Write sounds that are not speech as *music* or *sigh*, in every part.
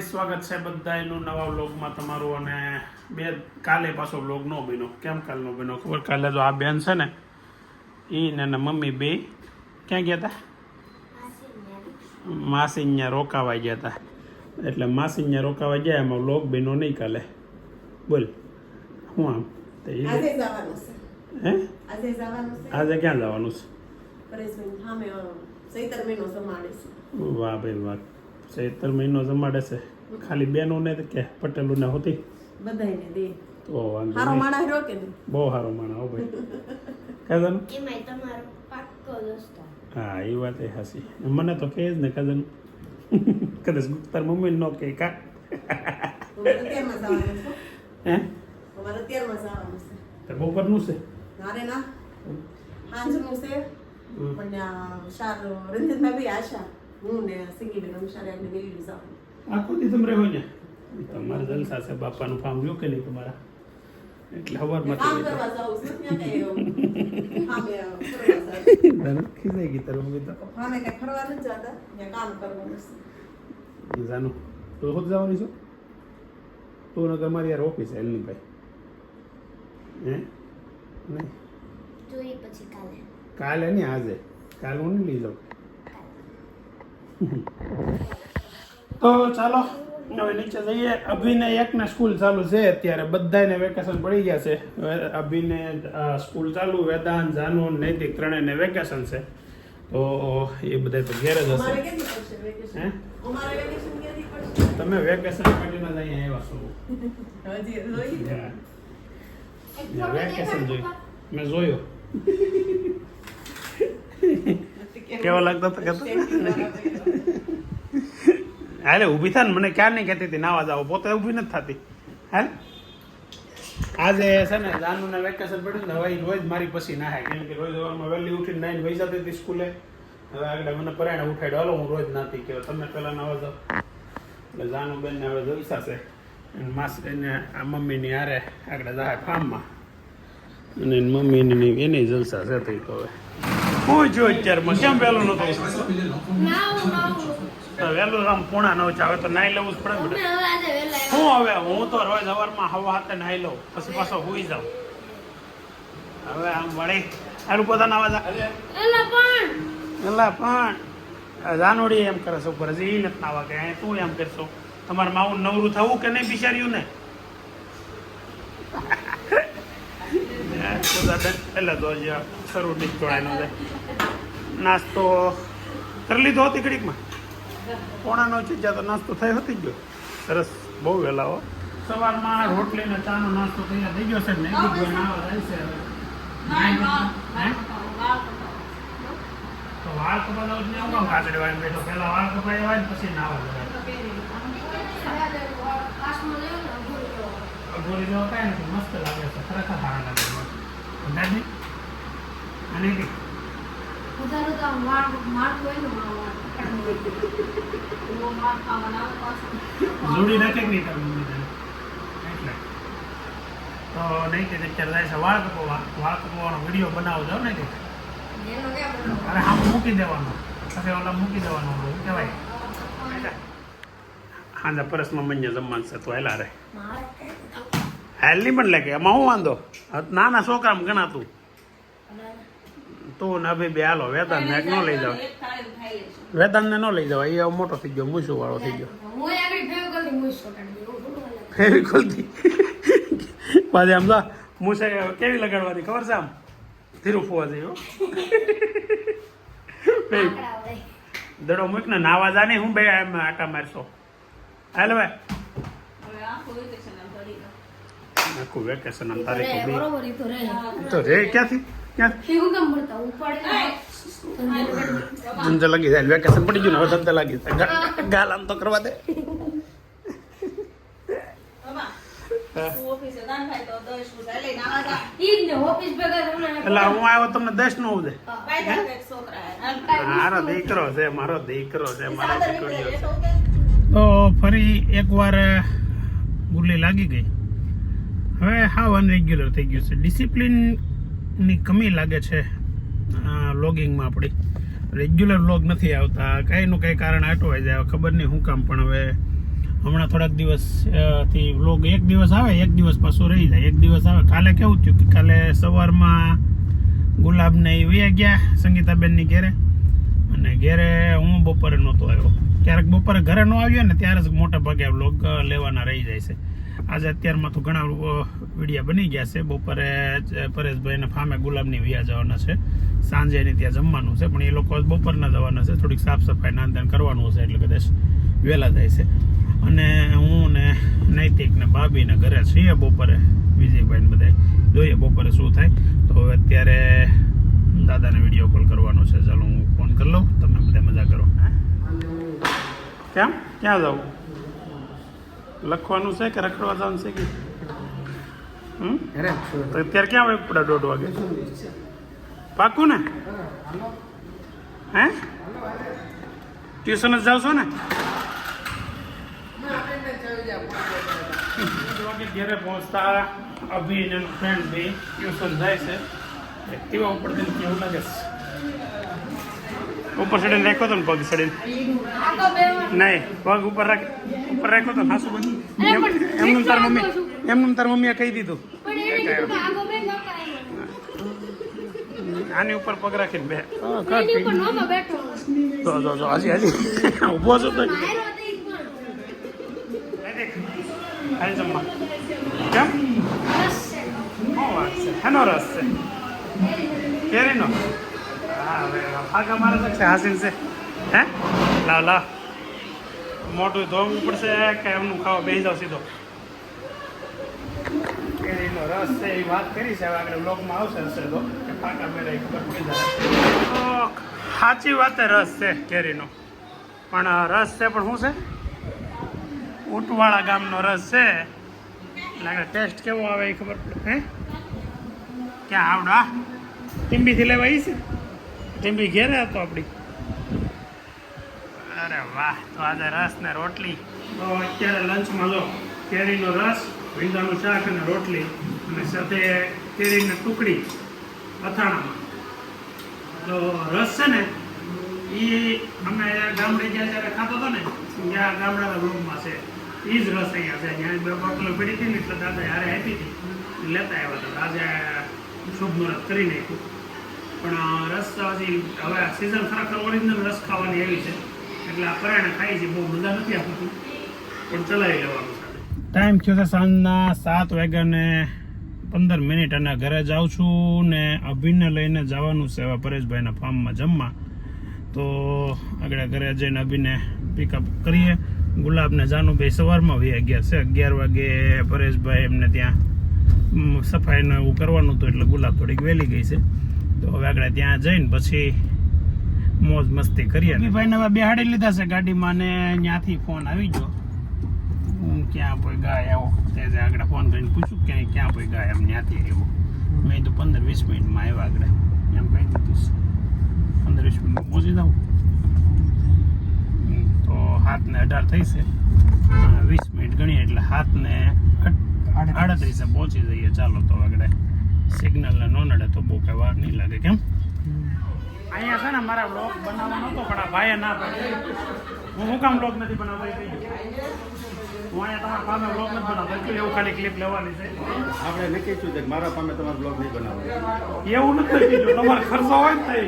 Guys સ્વાગત છે બધાયનું નવા વ્લોગમાં તમારું અને બે કાલે પાછો વ્લોગ નો બન્યો. કેમ કાલનો બન્યો ખબર? કાલે જો આ બેન છે ને ઈ ને મમ્મી બે. ક્યાં ગયા હતા માસી અહીંયા રોકાવા ગયા હતા એટલે માસી અહીંયા રોકાવા ગયા એમાં વ્લોગ બન્યો નહીં કાલે. બોલ હું આમ? તે એ આજે હે? આજે ક્યાં જવાનું છે. વાહ ભાઈ વાહ. ચૈતર મહિનો જમાડે છે. ખાલી બેનો ને કે પટેલો ને હોતી. બધાયને દે. તો વાંધો હારો માણા માણસ કે બહુ હારો માણા હો ભાઈ. કઝન એમાંય તમારો પાક્કો દોસ્ત. હા એ વાત એ હાસી મને તો કહે જ ને કઝન કદાચ તાર મમ્મી નો કે કા. હે? અમારે અત્યારમાં જવાનું છે. તો બપોરનું છે? નારે ના. સાંજનું છે. પણ શાર રંજનભાઈ આશા. હું ને સિંગીબેન અમે આખો દી તમે રહ્યો ને તમારે જલસા છે બાપાનું ફાર્મ જો કે નહીં તમારા એટલે હવારમાં તો સામે કઈ ફરવા નથી જતા ત્યાં કામ કરવાનું છે જાનું તો ખુદ જવાની છો તું નગર મારી યાર ઓફિસ એલની ભાઈ હે નહીં જોઈએ પછી કાલે કાલે નહીં આજે કાલે હું નહીં લઈ જાઉં તો ચાલો હવે નીચે જઈએ. અભિને એકને સ્કૂલ ચાલુ છે અત્યારે. બધાને વેકેશન પડી ગયા છે. અભિનય અભિને સ્કૂલ ચાલુ વેદાંત જાનુ નૈતિક ત્રણેયને વેકેશન છે. તો એ બધા તો ઘેર જ હશે. તમે વેકેશન કાઢીને જ અહીંયા આવ્યા છો. વેકેશન જોયું મેં જોયો. કેવો લાગતો હતો કે હાલે, ઊભી થાય મને ક્યાં નહીં કહેતી હતી, નાવા જાવ પોતે ઊભી નથી થતી. હે આજે છે ને, જાનુને વેકેશન પડ્યું ને, હવે રોજ મારી પછી નાહે કેમ કે રોજ સવારમાં વહેલી ઉઠીને નાઈને વહી જતી હતી સ્કૂલે. હવે આગળ મને પરાયણ ઉઠાડ્યો. હાલો, હું રોજ નાતી કે તમે પહેલાં નાવા જાઓ. એટલે જાનુ બેનને હવે જલસા છે અને માસ એને, આ મમ્મીની હારે આગળ જાય ફાર્મમાં. અને મમ્મીની એને જલસા છે તો હવે. હું જો અત્યારમાં કેમ વહેલું નતું વહેલું આમ પૂણા નવ છે હવે તો નાઈ લેવું જ પડે ને હું હવે હું તો રોજ સવારમાં હવા હાથે નાઈ લઉં પછી પાછો હુઈ જાઉં. હવે આમ વળી સારું પોતાના અવાજ એલા પણ! જાનોડી એમ કરે છે ઉપર હજી નથી નાવા કે અહીં તું એમ કરશો. તમારે માવું નવરું થવું કે નહીં બિચાર્યું ને? *laughs* એટલે તો શરૂ નીકળવાનું છે નાસ્તો કરી લીધો હતી ઘડીકમાં પોણા નો છે જ્યાં તો નાસ્તો થયો હતી જ ગયો. સરસ બહુ વહેલા હો. સવારમાં રોટલી ને ચાનો નાસ્તો તૈયાર થઈ ગયો છે ને બીજું નાવા જાય છે તો વાળ કપા દઉં ને આવું કાચડી વાળીને બેઠો. પહેલા વાળ કપાઈ હોય ને પછી નાવા લેવો અઘોરી જેવો કાંઈ નથી મસ્ત લાગે છે. ખરેખર સારા લાગે છે. અને કે વધારે તો ને મારું માર ખાવાના જોડી નાખે કે નહીં તારી એટલે તો નહીં કે અત્યારે જાય છે વાળ કપવા વાળ કપવાનો વીડિયો બનાવો જાવ ને કે? અરે આમ મૂકી દેવાનો. પછી ઓલા મૂકી દેવાનો શું કહેવાય? હાંજા પરસમાં મન્ય જમવાનું છે તો હેલા રે. મારે હાલ નહીં પણ લાગે એમાં હું વાંધો? નાના છોકરામાં ગણાતું. તું ના ભાઈ બે હાલો વેદાંત ને ન લઈ જાવ વેદાંત ને ન લઈ જાવ એ મોટો થઈ ગયો મૂછું વાળો થઈ ગયો. ફેવિકોલથી પાછી આમ જા મૂસે કેવી લગાડવાની ખબર છે આમ? ધીરું ફોવા જેવું દડો મૂક ને નાવા જાને હું બે એમ આટા મારશો. હાલ ભાઈ. આખું વેકેશન આમ તારીખ. તો રે ક્યાંથી? ધંધે લાગી જાય. વેકેશન પડી ગયું હવે ધંધે લાગી જાય. ગાલ આમ તો કરવા દે. એટલે હું આવ્યો તમને દસ નો છોકરા મારો દીકરો છે, મારો દીકરો છે, મારો દીકરીઓ છે. તો ફરી એકવાર ગુલ્લી લાગી ગઈ. હવે હાવ અનરેગ્યુલર થઈ ગયું છે. ડિસિપ્લિનની કમી લાગે છે લોગિંગમાં આપણી. રેગ્યુલર લોગ નથી આવતા કાંઈનું કંઈ કારણ અટવાઈ જાય, ખબર નહીં શું કામ પણ હવે હમણાં થોડાક દિવસથી લોગ એક દિવસ આવે, એક દિવસ પાછો રહી જાય, એક દિવસ આવે. કાલે કેવું થયું કે કાલે સવારમાં ગુલાબને એ વયા ગયા સંગીતાબેનની ઘેરે, અને ઘેરે હું બપોરે નહોતો આવ્યો. ક્યારેક બપોરે ઘરે ન આવ્યો ને ત્યારે જ મોટા ભાગે વ્લોગ લેવાના રહી જાય છે. આજે અત્યારમાં તો ઘણા વિડીયા બની ગયા છે. બપોરે પરેશભાઈને ફામે ગુલાબની વ્યા જવાના છે. સાંજે એની ત્યાં જમવાનું છે પણ એ લોકો બપોરના જવાના છે. થોડીક સાફ સફાઈ નાન કરવાનું હશે એટલે કદાચ વહેલા જાય છે. અને હું ને નૈતિક ને ભાભીને ઘરે છીએ બપોરે. વિજયભાઈ ને બધા જોઈએ બપોરે શું થાય. તો હવે અત્યારે દાદાને વીડિયો કોલ કરવાનો છે. ચાલો હું ફોન કરી લઉં. તમે બધા મજા કરો. કેમ? ક્યાં જાવ? લખવાનું છે કે રખડવા જવાનું છે કે? હમ? તો અત્યારે ક્યાં વાગે પડે દોઢ વાગે? પાકું ને? હે? ટ્યુશન જ જાવ છો ને? દોઢ વાગે ઘરે પહોંચતા અભી અને ફ્રેન્ડ બી ટ્યુશન જાય છે. એક્ટિવા ઉપર તેને કેવું લાગે છે? ઉપર સડીને રાખો તો ને પગ સડીને નહીં પગ ઉપર રાખ ઉપર રાખ્યો તો હાસુ પણ એમનું તાર મમ્મી એમ એમનું તાર મમ્મીએ કહી દીધું. આની ઉપર પગ રાખીને બે. જો જો જો હજી હજી. ઊભો *laughs* છો તો. હાલ જમવા. કેમ? હેનો રસ છે. એનો રસ છે? કેરીનો? હા હવે ફાકા મારે છે હાસીન છે. હે? લાવ લાવ. મોટું ધોવું પડશે કે એમનું ખાવા બેસી જાવ સીધો? કેરીનો રસ છે એ વાત કરી છે આગળ બ્લોગમાં આવશે હશે તો કે પાકા મેળે ખબર પડી જાય. સાચી વાત રસ છે કેરીનો. પણ રસ છે પણ શું છે? ઉટવાળા ગામનો રસ છે. એટલે આગળ ટેસ્ટ કેવો આવે એ ખબર પડે હે? ક્યાં આવડા ટીમ્બીથી લેવા આવી છે? ટીંબી ઘેરે હતો આપણી અરે વાહ, તો આજે રસ ને રોટલી. તો અત્યારે લંચમાં લો કેરીનો રસ, ભીંડાનું શાક અને રોટલી અને સાથે કેરીની ટુકડી અથાણામાં. તો રસ છે ને એ અમે ગામડે ગયા ત્યારે ખાતો હતો ને, ત્યાં ગામડાના રૂમમાં છે. એ જ રસ અહીંયા છે. જ્યાં બે બોટલો પડી હતી ને, એટલે દાદા હારે આપી હતી. લેતા આવ્યા હતા. આજે શુભ મુહૂર્ત કરી નાખ્યું. પણ રસ હજી હવે સિઝન ખરેખર ઓરિજિનલ રસ ખાવાની એવી છે. એટલે આ પરાણે ખાઈ છે, બહુ મજા નથી આપતું પણ ચલાવી લેવાનું ટાઈમ થયો છે સાંજના સાત વાગ્યાને પંદર મિનિટ અને ઘરે જાઉં છું ને અભિને લઈને જવાનું છે એવા પરેશભાઈના ફાર્મમાં જમવા. તો આગળ ઘરે જઈને અભિને પિકઅપ કરીએ. ગુલાબને જાનુભાઈ સવારમાં વી ગયા છે. અગિયાર વાગે પરેશભાઈ એમને ત્યાં સફાઈને એવું કરવાનું હતું એટલે ગુલાબ થોડીક વહેલી ગઈ છે. તો હવે આગળ ત્યાં જઈને પછી મોજ મસ્તી કરીએ ભાઈને હવે બેહાડી લીધા છે ગાડીમાં ને ત્યાંથી ફોન આવી ગયો. હું ક્યાં કોઈ ગાય આવો? તે આગળ ફોન કરીને પૂછ્યું કે ક્યાં કોઈ ગાય એમ ત્યાંથી આવ્યો મેં તો પંદર વીસ મિનિટમાં આવ્યા આગળ. એમ કહી દીધું પંદર વીસ મિનિટમાં પહોંચી જાઉં? તો હાથને અઢાર થઈ છે. વીસ મિનિટ ગણીએ એટલે હાથને આડત્રીસે પહોંચી જઈએ. ચાલો તો આગળ સિગ્નલ ને નો નડે તો બહુ કઈ વાર નહીં લાગે, કેમ? અહીંયા છે ને મારા બ્લોગ બનાવવાનો હતો પણ આ ભાઈએ ના પાડી હું હું કામ બ્લોગ નથી બનાવતો એ કહી હું અહીંયા તમારા પામે બ્લોગ નથી બનાવતો એવું ખાલી ક્લિપ લેવાની છે. આપણે નક્કી છું કે મારા પામે તમારો બ્લોગ નહીં બનાવો એવું નથી કીધું તમારો ખર્ચો હોય ને.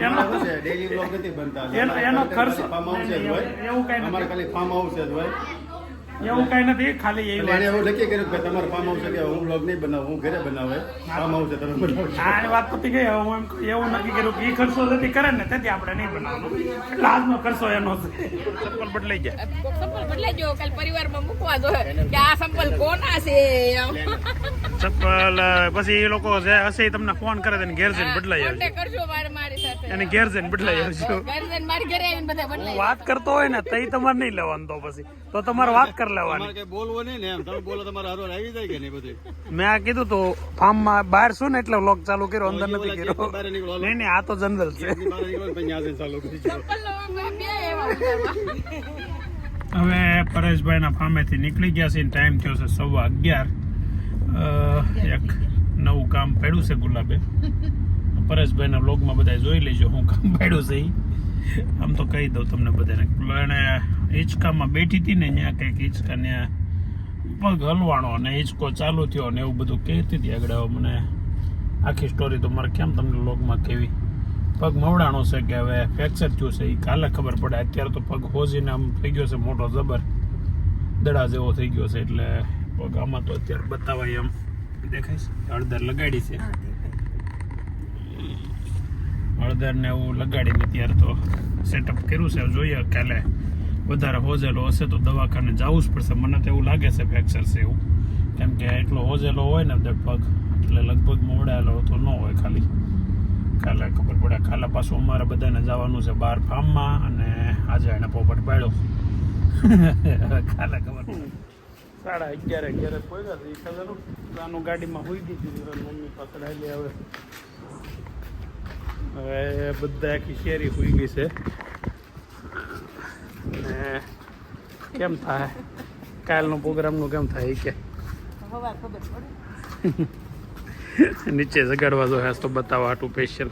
એનો ડેલી બ્લોગ નથી બનતા. એનો- એનો ખર્ચ ફાર્મ હાઉસ જ હોય. એવું કઈ અમારે ખાલી ફાર્મ હાઉસ જ હોય. એવું કઈ નથી ખાલી એવી વાત. એવું નક્કી કર્યું કે તમારે ફાર્મ હાઉસ કે હું બ્લોગ નહીં બનાવું હું ઘરે બનાવે ફાર્મ હાઉસ તમે બનાવો. હા એ વાત પતી ગઈ હું એમ એવું નક્કી કર્યું કે એ ખર્ચો નથી કરે ને તેથી આપણે નહીં બનાવવાનું. એટલે આજનો ખર્ચો એનો છે. સંપલ બદલાઈ ગયા. સંપલ બદલાઈ ગયો કાલ પરિવારમાં મૂકવા દો. કે આ સંપલ કોના છે? સંપલ પછી એ લોકો જે હશે તમને ફોન કરે તેને ઘેર જઈને બદલાઈ જાય કરજો મારે મારી સાથે. એને ઘેર જઈને બદલાઈ આવજો. ઘરે જઈને ઘરે આવીને બધા બદલાઈ વાત કરતો હોય ને તઈ તમારે નહીં લેવાનું તો પછી. તો તમારે વાત કરી લેવાની. બોલવો નહીં ને એમ. તમે બોલો તમારે હારો આવી જાય કે નહીં બધું મેં આ કીધું તો ફાર્મમાં બહાર શું ને એટલે વ્લોગ ચાલુ કર્યો અંદર નથી કર્યો. નહીં નહીં આ તો જનરલ છે. હવે પરેશભાઈના ફામેથી નીકળી ગયા છે ટાઈમ થયો છે સવા અગિયાર. એક નવું કામ પડ્યું છે ગુલાબે. પરેશભાઈના બ્લોગમાં બધા જોઈ લેજો હું કામ પડ્યું છે આમ તો કહી દઉં તમને બધાને. અને હિંચકામાં બેઠી હતી ને ત્યાં કંઈક હિંચકા ત્યાં પગ હલવાણો અને હિંચકો ચાલુ થયો ને એવું બધું કહેતી હતી આગળ મને. આખી સ્ટોરી તો મારે કેમ તમને લોગમાં કેવી? પગ મવડાણો છે કે હવે ફ્રેક્ચર થયું છે એ કાલે ખબર પડે. અત્યારે તો પગ હોજીને આમ થઈ ગયો છે મોટો જબર. દડા જેવો થઈ ગયો છે એટલે પગ આમાં તો અત્યારે બતાવાય એમ. દેખાય છે? હળદર લગાડી છે. હળદર ને એવું લગાડીને ત્યારે તો સેટઅપ કર્યું છે. જોઈએ કાલે વધારે હોજેલો હશે તો દવાખાને જવું જ પડશે. મને તો એવું લાગે છે ફ્રેક્ચર છે એવું. કેમ કે એટલો હોજેલો હોય ને દર પગ, એટલે લગભગ મોડાયેલો તો ન હોય ખાલી. કાલે ખબર પડે. કાલે પાછું અમારે બધાને જવાનું છે બહાર ફાર્મમાં અને આજે એને પોપટ પાડ્યો. *laughs* કાલે ખબર સાડા અગિયાર અગિયાર પહોંચ્યા એ ખબર આનું ગાડીમાં હોઈ ગઈ હતી. મમ્મી પકડાયેલી હવે. હવે બધા આખી શેરી હોઈ ગઈ છે. ને કેમ થાય? કાલનો પ્રોગ્રામનું કેમ થાય કે? નીચે જગાડવા જો તો બતાવવા હાટું સ્પેશિયલ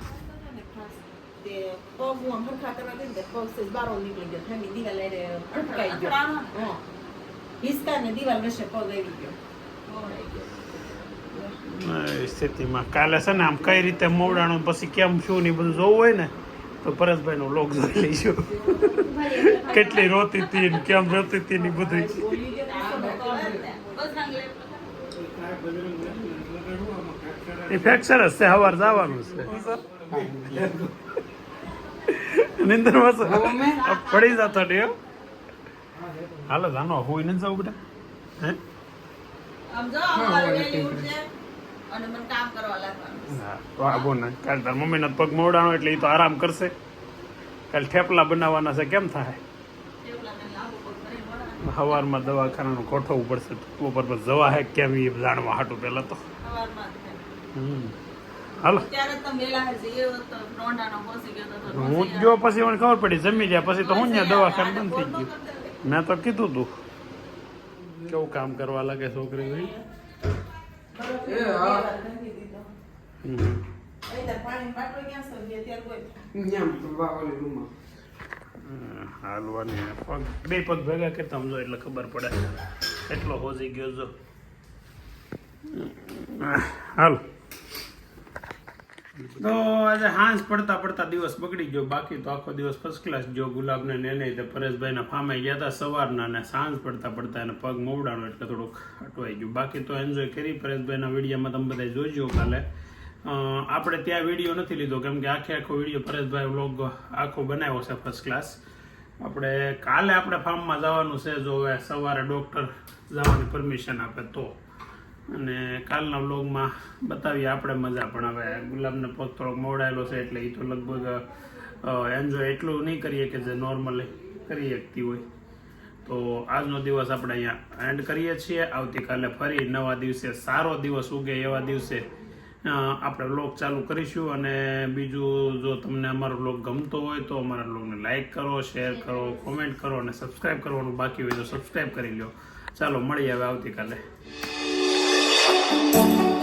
હિસકા ને દિવાલ વચ્ચે પગ આવી ગયો. સ્થિતિમાં. કાલે છે ને આમ કઈ રીતે મોવડાણું પછી કેમ શું ને બધું જોવું હોય ને, તો પરેશભાઈનો લોક જોઈ લઈશું. કેટલી રોતી હતી કેમ રોતી હતી ને બધું એ ફ્રેક્ચર જ છે, સવાર જવાનું છે. નિંદર પડી જતો હો. હાલો જાનો હોય નથી જવું બધા હે? તાર મમ્મીનો પગ મોડાણો એટલે એ તો આરામ કરશે. કાલે થેપલા બનાવવાના છે કેમ થાય. સવારમાં દવાખાનાનું ગોઠવવું પડશે ઉપર પર જવા હે કેમ એ જાણવા હાટું પહેલાં તો. હાલો. હું જો પછી મને ખબર પડી જમી ગયા પછી તો હું ત્યાં દવાખાનું બંધ થઈ ગયું. મેં તો કીધું તું કેવું કામ કરવા લાગે છોકરી હમ, હાલવાની પગ બે પગ ભેગા કરતા સમજો એટલે ખબર પડે. એટલો હોજી ગયો જો. હાલ. તો આજે હાંસ પડતા પડતા દિવસ બગડી ગયો. બાકી તો આખો દિવસ ફર્સ્ટ ક્લાસ જો ગુલાબને ને એને તે પરેશભાઈના ફામે ગયા હતા સવારના ને સાંજ પડતા પડતા એને પગ મોવડાનો એટલે થોડુંક અટવાઈ ગયું. બાકી તો એન્જોય કરી પરેશભાઈના વિડીયોમાં તમે બધા જોઈજો કાલે. આપણે ત્યાં વીડિયો નથી લીધો કેમ કે આખે આખો વીડિયો પરેશભાઈ વ્લોગ આખો બનાવ્યો છે ફર્સ્ટ ક્લાસ આપણે કાલે આપણે ફાર્મમાં જવાનું છે જો હવે સવારે ડૉક્ટર જવાની પરમિશન આપે તો. અને કાલના વ્લોગમાં બતાવીએ આપણે મજા, પણ હવે ગુલાબને પગ થોડોક મોડાયેલો છે એટલે એ તો લગભગ એન્જોય એટલું નહીં કરીએ કે જે નોર્મલી કરી શકતી હોય. તો આજનો દિવસ આપણે અહીંયા એન્ડ કરીએ છીએ. આવતીકાલે ફરી નવા દિવસે સારો દિવસ ઉગે એવા દિવસે આપણે વ્લોગ ચાલુ કરીશું. અને બીજું જો તમને અમારો વ્લોગ ગમતો હોય તો અમારા વ્લોગને લાઇક કરો, શેર કરો, કોમેન્ટ કરો અને સબસ્ક્રાઈબ કરવાનું બાકી હોય તો સબસ્ક્રાઈબ કરી લો ચાલો, મળીએ હવે આવતીકાલે. Don't